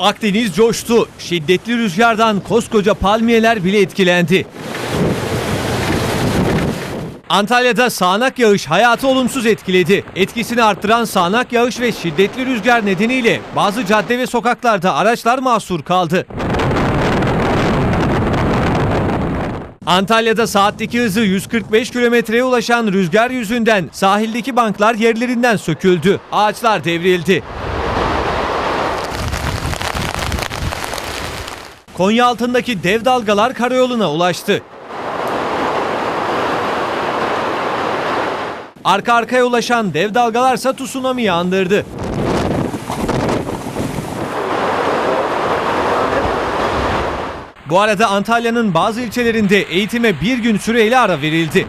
Akdeniz coştu. Şiddetli rüzgardan koskoca palmiyeler bile etkilendi. Antalya'da sağanak yağış hayatı olumsuz etkiledi. Etkisini arttıran sağanak yağış ve şiddetli rüzgar nedeniyle bazı cadde ve sokaklarda araçlar mahsur kaldı. Antalya'da saatteki hızı 145 kilometreye ulaşan rüzgar yüzünden sahildeki banklar yerlerinden söküldü. Ağaçlar devrildi. Konya altındaki dev dalgalar karayoluna ulaştı. Arka arkaya ulaşan dev dalgalarsa tsunami'yi andırdı. Bu arada Antalya'nın bazı ilçelerinde eğitime bir gün süreyle ara verildi.